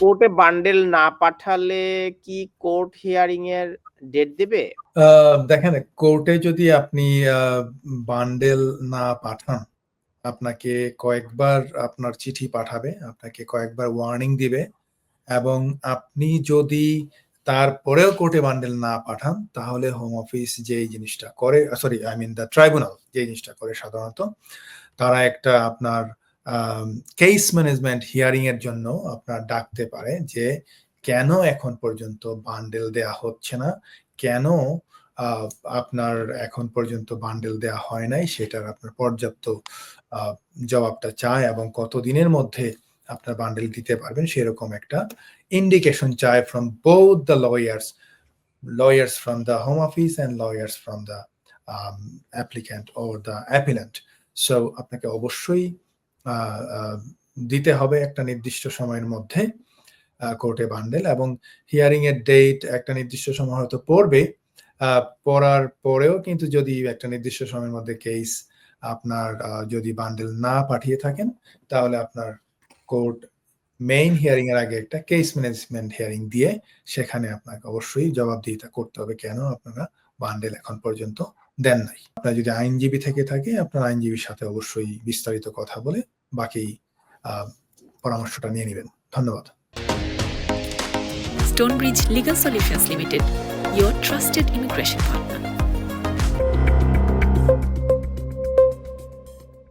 কোর্টে বান্ডেল না পাঠালে কি কোর্ট হিয়ারিং এর ডেট দেবে? দেখেন, কোর্টে যদি আপনি বান্ডেল না পাঠান, আপনাকে কয়েকবার আপনার চিঠি পাঠাবে, আপনাকে কয়েকবার ওয়ার্নিং দিবে এবং আপনি যদি তারপরেও কোর্টে বান্ডেল না পাঠান, তাহলে হোম অফিস যেই জিনিসটা করে sorry I mean the tribunal যে জিনিসটা করে সাধারণত, তারা একটা আপনার কেস ম্যানেজমেন্ট হিয়ারিং এর জন্য আপনার ডাকতে পারে যে কেন এখন পর্যন্ত বান্ডেল দেয়া হচ্ছে না? কেন আপনার এখন পর্যন্ত বান্ডেল দেয়া হয় নাই? সেটার আপনার পর্যাপ্ত জবাবটা চায় এবং কত দিনের মধ্যে আপনার বান্ডেল দিতে পারবেন সেরকম একটা ইন্ডিকেশন চায় from both the lawyers from the home office and lawyers from the um, applicant or the appellant. So আপনাকে অবশ্যই দিতে হবে একটা নির্দিষ্ট সময়ের মধ্যে কোর্টে বান্ডেল এবং হিয়ারিং এর ডেট একটা নির্দিষ্ট সময় হয়তো পড়বে পড়ার পরেও কিন্তু যদি একটা নির্দিষ্ট সময়ের মধ্যে কেস আপনার যদি বান্ডেল না পাঠিয়ে থাকেন, তাহলে আপনার কোর্ট মেইন হিয়ারিং এর আগে একটা কেস ম্যানেজমেন্ট হিয়ারিং দিয়ে সেখানে আপনাকে অবশ্যই জবাবদিহিতা করতে হবে কেন আপনারা বান্ডেল এখন পর্যন্ত দেন নাই। আপনার যদি আইনজীবী থেকে থাকে, আপনার আইনজীবীর সাথে অবশ্যই বিস্তারিত কথা বলে বাকি পরামর্শটা নিয়ে নেবেন ধন্যবাদ Stonebridge Legal Solutions Limited, your trusted immigration partner.